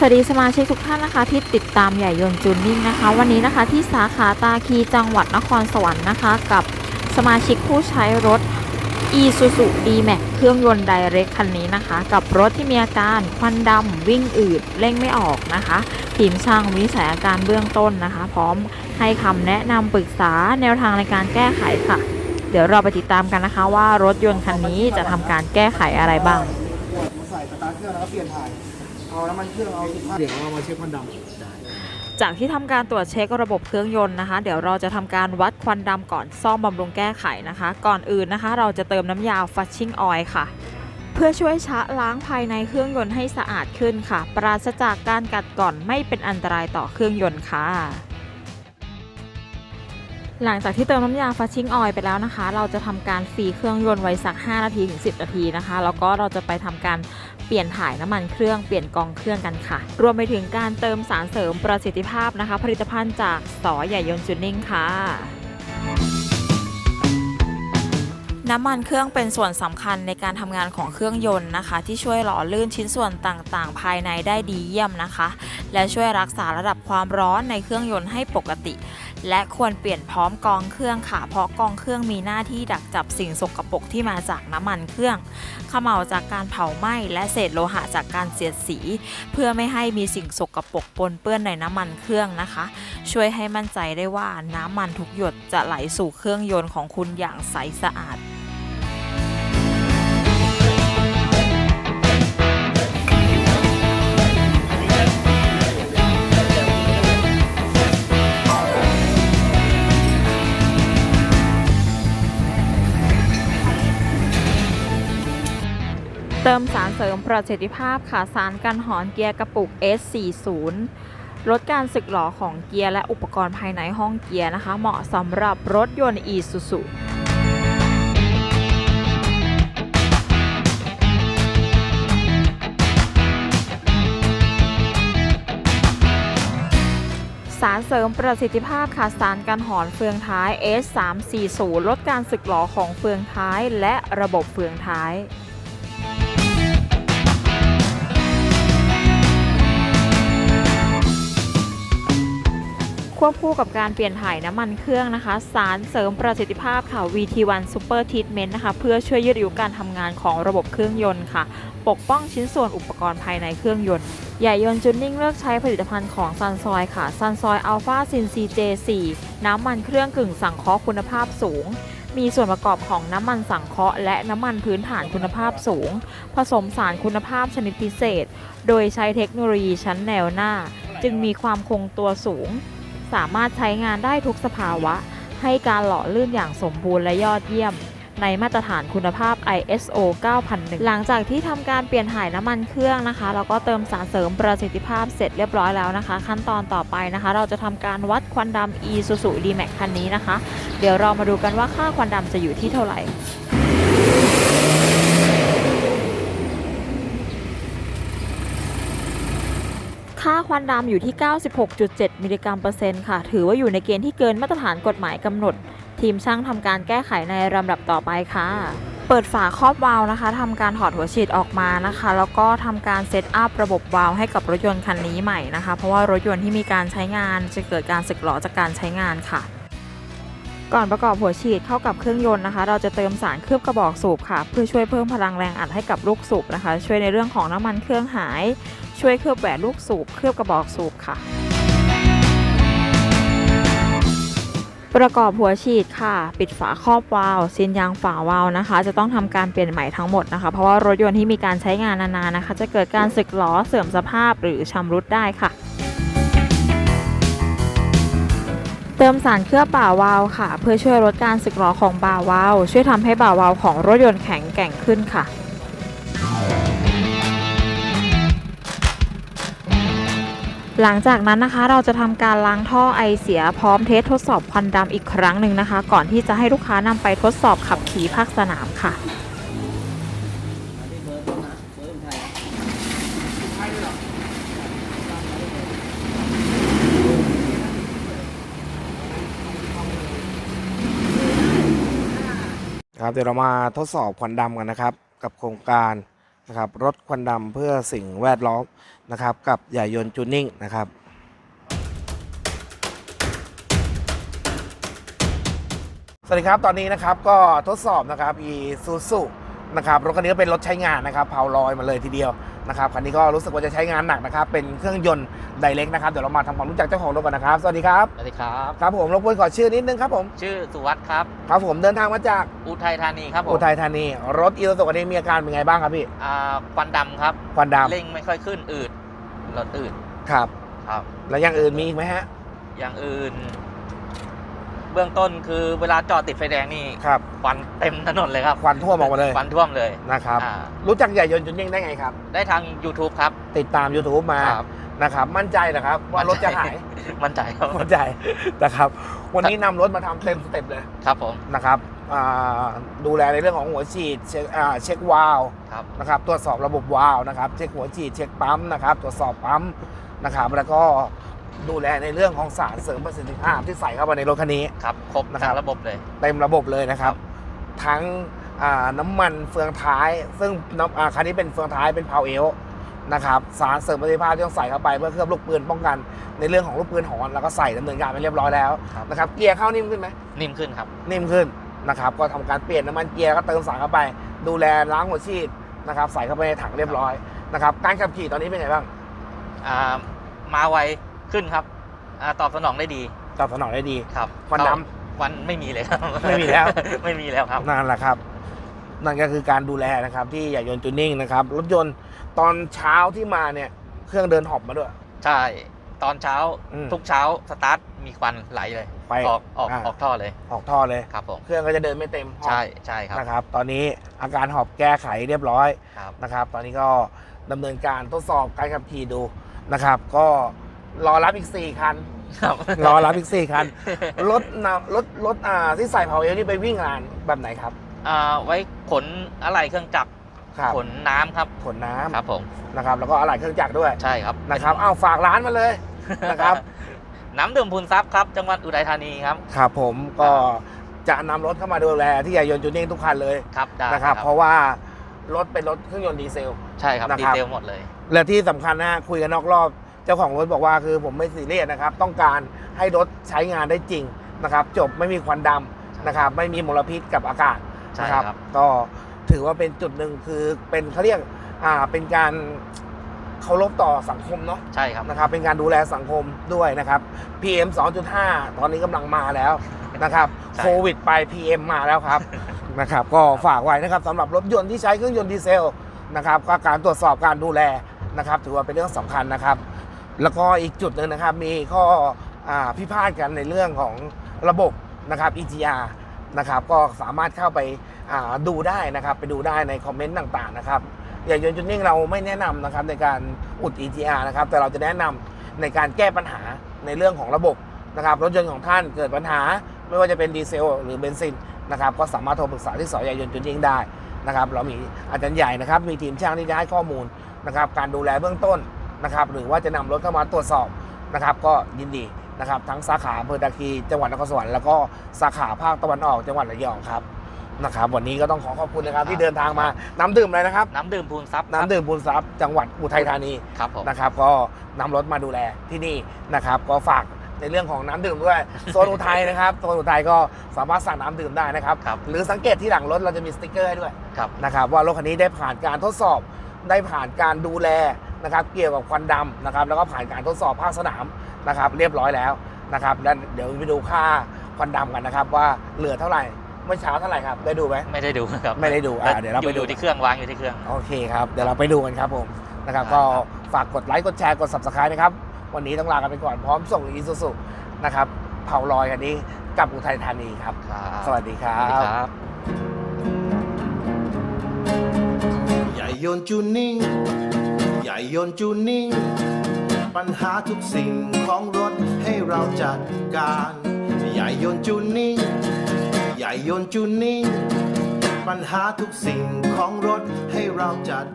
สวัสดีสมาชิกทุกท่านนะคะ ที่ติดตามใหญ่ยนจูนนิ่งนะคะ วันนี้นะคะที่สาขาตาคีจังหวัดนครสวรรค์นะคะ กับสมาชิกผู้ใช้รถ Isuzu D-Max เครื่องยนต์ไดเรกคันนี้นะคะ กับรถที่มีอาการควันดำวิ่งอืดเร่งไม่ออกนะคะทีมช่างวินิจฉัยอาการเบื้องต้นนะคะ พร้อมให้คำแนะนำปรึกษาแนวทางในการแก้ไขค่ะ เดี๋ยวเราไปติดตามกันนะคะว่ารถยนต์คันนี้จะทำการแก้ไขอะไรบ้างใส่สตาร์ทเครื่องแล้วก็เปลี่ยนถ่าย เอาน้ำมันเครื่องเอาสิบห้าเดี๋ยวเรามาเช็คควันดำได้จากที่ทำการตรวจเช็คระบบเครื่องยนต์นะคะ เดี๋ยวเราจะทำการวัดควันดำก่อนซ่อมบำรุงแก้ไขนะคะ ก่อนอื่นนะคะ เราจะเติมน้ำยาฟัชชิ่งออยล์ค่ะ เพื่อช่วยชะล้างภายในเครื่องยนต์ให้สะอาดขึ้นค่ะ ปราศจากการกัดก่อนไม่เป็นอันตรายต่อเครื่องยนต์ค่ะ หลังจากที่เติมน้ำยาฟัชชิ่งออยล์ไปแล้วนะคะ เราจะทำการฟรีเครื่องยนต์ไว้สัก 5 นาทีถึง 10 นาทีนะคะ แล้วก็เราจะไปทำการ เปลี่ยนถ่ายน้ำมันเครื่องเปลี่ยนกองเครื่องกันค่ะ รวมไปถึงการเติมสารเสริมประสิทธิภาพนะคะ ผลิตภัณฑ์จากสอใหญ่ยนต์จูนนิ่งค่ะน้ำมันเครื่องเป็นส่วนสำคัญในการทำงานของเครื่องยนต์นะคะ ที่ช่วยหล่อลื่นชิ้นส่วนต่างๆ ภายในได้ดีเยี่ยมนะคะ และช่วยรักษาระดับความร้อนในเครื่องยนต์ให้ปกติ และควรเปลี่ยนพร้อมกองเครื่องค่ะ เพราะกองเครื่องมีหน้าที่ดักจับสิ่งสกปรกที่มาจากน้ำมันเครื่องเขม่าจากการเผาไหม้และเศษโลหะจากการเสียดสี เพื่อไม่ให้มีสิ่งสกปรกปนเปื้อนในน้ำมันเครื่องนะคะ ช่วยให้มั่นใจได้ว่าน้ำมันทุกหยดจะไหลสู่เครื่องยนต์ของคุณอย่างใสสะอาด เติมสารเสริมประสิทธิภาพค่ะสารกันหอนเกียร์กระปุก S40 ลดการสึกหรอของเกียร์และอุปกรณ์ภายในห้องเกียร์นะคะ เหมาะสำหรับรถยนต์ Isuzu สารเสริมประสิทธิภาพค่ะสารกันหอนเฟืองท้าย S340 ลดการสึกหรอของเฟืองท้ายและระบบเฟืองท้าย ควบคู่กับการเปลี่ยนถ่ายน้ำมันเครื่องนะคะ สารเสริมประสิทธิภาพค่ะ VT1 Super Treatment นะคะ เพื่อช่วยยืดอายุการทำงานของระบบเครื่องยนต์ค่ะ ปกป้องชิ้นส่วนอุปกรณ์ภายในเครื่องยนต์ ใหญ่ยนต์จูนนิ่งเลือกใช้ผลิตภัณฑ์ของซันซอยค่ะซันซอยอัลฟาซิน CJ4 น้ำมันเครื่องกึ่งสังเคราะห์คุณภาพสูงมีส่วนประกอบของน้ำมันสังเคราะห์และน้ำมันพื้นฐานคุณภาพสูง ผสมสารคุณภาพชนิดพิเศษ โดยใช้เทคโนโลยีชั้นแนวหน้า จึงมีความคงตัวสูง สามารถใช้งานได้ทุกสภาวะ ให้การหล่อลื่นอย่างสมบูรณ์และยอดเยี่ยม ในมาตรฐานคุณภาพ ISO 9001 หลังจากที่ทำการเปลี่ยนถ่ายน้ำมันเครื่องนะคะ แล้วก็เติมสารเสริมประสิทธิภาพเสร็จเรียบร้อยแล้วนะคะ ขั้นตอนต่อไปนะคะ เราจะทำการวัดควันดำ Isuzu D-Max คันนี้นะคะ เดี๋ยวเรามาดูกันว่าค่าควันดำจะอยู่ที่เท่าไหร่ ค่าควันดำอยู่ที่ 96.7 มิลลิกรัมเปอร์เซ็นต์ค่ะ ถือว่าอยู่ในเกณฑ์ที่เกินมาตรฐานกฎหมายกำหนด ทีมช่างทำการแก้ไขในลำดับต่อไปค่ะ เปิดฝาครอบวาล์วนะคะทำการถอดหัวฉีดออกมานะคะ แล้วก็ทำการเซตอัพระบบวาล์วให้กับรถยนต์คันนี้ใหม่นะคะ เพราะว่ารถยนต์ที่มีการใช้งานจะเกิดการสึกหรอจากการใช้งานค่ะ ก่อนประกอบหัวฉีดเข้ากับเครื่องยนต์นะคะ เราจะเติมสารเคลือบกระบอกสูบค่ะ เพื่อช่วยเพิ่มพลังแรงอัดให้กับลูกสูบนะคะ ช่วยในเรื่องของน้ำมันเครื่องหาย ช่วยเคลือบแหวนลูกสูบเคลือบกระบอกสูบค่ะ ประกอบหัวฉีดค่ะ ปิดฝาครอบวาล์วซีนยางฝาวาล์วนะคะ จะต้องทำการเปลี่ยนใหม่ทั้งหมดนะคะ เพราะว่ารถยนต์ที่มีการใช้งานนานๆนะคะ จะเกิดการสึกหรอเสื่อมสภาพหรือชำรุดได้ค่ะ เติมสารเคลือบบ่าวาล์วค่ะ เพื่อช่วยลดการสึกหรอของบ่าวาล์วช่วยทำให้บ่าวาล์วของรถยนต์แข็งแกร่งขึ้นค่ะหลังจากนั้นนะคะเราจะทำการล้างท่อไอเสียพร้อมเทสทดสอบควันดำอีกครั้งหนึ่งนะคะ ก่อนที่จะให้ลูกค้านำไปทดสอบขับขี่ภาคสนามค่ะ ครับเดี๋ยวเรามาทดสอบควันดำกันนะครับ กับโครงการนะครับรถควันดำเพื่อสิ่งแวดล้อมนะครับ กับใหญ่ยนต์จูนิ่งนะครับสวัสดีครับตอนนี้นะครับก็ทดสอบนะครับอีซูซูนะครับรถคันนี้เป็นรถใช้งานนะครับเผาลอยมาเลยทีเดียว นะครับคันนี้ก็รู้สึกว่าจะใช้งานหนักนะครับเป็นเครื่องยนต์ไดเ c กนะครับเดี๋ยวเรามาทำความรู้จักเจ้าของรถกันนะครับสวัสดีครับสวัสดีครับ ครับผมรบกวนขอชื่อนิดนึงครับผมชื่อสุวัสด์ครับ ครับผมเดินทางมาจากอุทัยธานีครับผมอุทัยธานี รถ e s u s u คันนี้มีอาการเป็นไงบ้างครับพี่อ่าควันดำครับควันดเร่งไม่ค่อยขึ้นอืดรถอืดำครับครับ แล้วอย่างอื่นมีอีกไหมฮะอย่างอื่นเบื้องต้นคือเวลาจอดติดไฟแดงนี่ครับควันเต็มถนนเลยครับควันท่วมออกมาเลยควันท่วมเลยนะครับอ่ารู้จักใหญ่ยนต์จูนนิ่งได้ไงครับ ได้ทาง YouTube ครับติดตาม YouTube มาครับ นะครับมั่นใจนะครับว่ารถจะหายมั่นใจครับมั่นใจนะครับวันนี้นำรถมาทำเต็มสเต็ปเลยครับผมนะครับอ่าดูแลในเรื่องของหัวฉีดเช็คอ่าเช็ควาล์ว ครับ นะครับตรวจสอบระบบวาล์วนะครับเช็คหัวฉีดเช็คปั๊มนะครับตรวจสอบปั๊มนะครับแล้วก็ ดูแลในเรื่องของสารเสริมประสิทธิภาพที่ใส่เข้าไปในรถคันนี้ ครับ ครบนะครับทางระบบเลย เต็มระบบเลยนะครับ ทั้งอ่าน้ำมันเฟืองท้าย ซึ่งน้ำอ่าคันนี้เป็นเฟืองท้ายเป็นพาวเอลนะครับสารเสริมประสิทธิภาพที่ต้องใส่เข้าไปเพื่อเคลือบลูกปืนป้องกัน ในเรื่องของลูกปืนหอนแล้วก็ใส่ดำเนินการไปเรียบร้อยแล้วครับ นะครับเกียร์เข้านิ่มขึ้นไหม นิ่มขึ้นครับ นิ่มขึ้นนะครับก็ทำการเปลี่ยนน้ำมันเกียร์ก็เติมสารเข้าไป ดูแลล้างหัวฉีดนะครับใส่เข้าไปในถังเรียบร้อยนะครับการขับขี่ตอนนี้เป็นไงบ้าง อ่า มาไว ขึ้นครับอ่าตอบสนองได้ดีตอบสนองได้ดีครับควันดควันไม่มีเลยครับ ไม่มีแล้ว ไม่มีแล้วครับนั่นแหละครับ นั่นก็คือการดูแลนะครับ ที่ใหญ่ยนต์จูนนิ่งนะครับรถยนต์ตอนเช้าที่มาเนี่ยเครื่องเดินหอบมาด้วย ใช่ตอนเช้าอืมทุกเช้าสตาร์ทมีควันไหลเลยไปออกออกอ่าออกท่อเลย ออกท่อเลยครับผมเครื่องก็จะเดินไม่เต็มหอบใช่ใช่ครับนะครับ ตอนนี้อาการหอบแก้ไขเรียบร้อยครับนะครับ ตอนนี้ก็ดำเนินการทดสอบการขับขี่ดูนะครับ ก็ รอรับอีก4คัน ครับ รอรับอีก4คัน รถนำรถรถอ่าที่ใส่เผาเอลนี่ไปวิ่งงานแบบไหนครับ อ่าไว้ขนอะไรเครื่องจักรครับขนน้ำครับ ขนน้ำครับผมนะครับ แล้วก็อะไหล่เครื่องจักรด้วยใช่ครับนะครับอ้าวฝากร้านมาเลยนะครับ น้ำดื่มพูนซับครับ จังหวัดอุทัยธานีครับ ครับผมก็จะนำรถเข้ามาดูแลที่ใหญ่ยนต์จูนนิ่งทุกคันเลยครับได้นะครับ เพราะว่ารถเป็นรถเครื่องยนต์ดีเซล ใช่ครับ นะดีครับเซลหมดเลย และที่สำคัญนะคุยกันนอกรอบเจ้าของรถบอกว่าคือผมไม่ซีเรียสนะครับ ต้องการให้รถใช้งานได้จริงนะครับ จบไม่มีควันดำนะครับ ไม่มีมลพิษกับอากาศใช่นะครับ ก็ถือว่าเป็นจุดหนึ่งคือเป็นเขาเรียกอ่าเป็นการเคารพต่อสังคมเนาะ ใช่ครับ นะครับเป็นการดูแลสังคมด้วยนะครับ PM 2.5 ตอนนี้กำลังมาแล้วนะครับใช่ โควิดไป PM มาแล้วครับ นะครับ ก็ฝากไว้นะครับสำหรับรถยนต์ที่ใช้เครื่องยนต์ดีเซลนะครับก็การตรวจสอบการดูแลนะครับ ถือว่าเป็นเรื่องสำคัญนะครับ แล้วก็อีกจุดหนึ่งนะครับ มีข้ออพิพาทกันในเรื่องของระบบนะครับ EGR นะครับ ก็สามารถเข้าไปาดูได้นะครับ ไปดูได้ในคอมเมนต์ต่างๆนะครับอย่างยนต์จุดนิ่งเราไม่แนะนำนะครับในการอุด EGR นะครับ แต่เราจะแนะนำในการแก้ปัญหาในเรื่องของระบบนะครับ รถยนต์ของท่านเกิดปัญหา ไม่ว่าจะเป็นดีเซลหรือเบนซินนะครับ ก็สามารถโทรปรึกษาที่สอยายนต์จุดนิ่งได้นะครับ เรามีอาจารย์ใหญ่นะครับ มีทีมช่างที่จะให้ข้อมูลนะครับ การดูแลเบื้องต้น นะครับหรือว่าจะนำรถเข้ามาตรวจสอบนะครับ ก็ยินดีนะครับทั้งสาขาอำเภอตะคีจังหวัดนครสวรรค์แล้วก็สาขาภาคตะวันออกจังหวัดระยองครับนะครับวันนี้ก็ต้องขอขอบคุณนะครับที่เดินทางมาน้ำดื่มเลยนะครับ น้ำดื่มพูนซับน้ำดื่มบุญทรัพย์จังหวัดอุทัยธานีครับผมนะครับ ก็นำรถมาดูแลที่นี่นะครับ ก็ฝากในเรื่องของน้ำดื่มด้วยโซนอุทัยนะครับโซนอุทัยก็สามารถสั่งน้ำดื่มได้นะครับครับหรือสังเกตที่หลังรถเราจะมีสติ๊กเกอร์ให้ด้วยครับนะครับว่ารถคันนี้ได้ผ่านการทดสอบได้ผ่านการดูแล นะครับเกี่ยวกับควันดำนะครับแล้วก็ผ่านการทดสอบภาคสนามนะครับเรียบร้อยแล้วนะครับแล้วเดี๋ยวไปดูค่าควันดำกันนะครับ ว่าเหลือเท่าไหร่เมื่อเช้าเท่าไหร่ครับได้ดูไหมไม่ได้ดูครับไม่ได้ดูอะเดี๋ยวเราไปอดูยู่ที่เครื่องวางอยู่ที่เครื่องโอเคครับเดี๋ยวเราไปดูกันครับผมนะครับครับก็ฝากกดไลค์กดแชร์กด subscribe นะครับวันนี้ต้องลากันไปก่อนพร้อมส่งอีซูซุนะครับเผาลอยกันนี้กับอุทัยธานีครับครับสวัสดีครัสวัสดีบครับใหญ่ยนต์จูนนิ่งใหญ่ยนต์จูนิ่ง ปัญหาทุกสิ่งของรถให้เราจัดการ ใหญ่ยนต์จูนิ่ง ใหญ่ยนต์จูนนิ่ง ปัญหาทุกสิ่งของรถให้เราจัด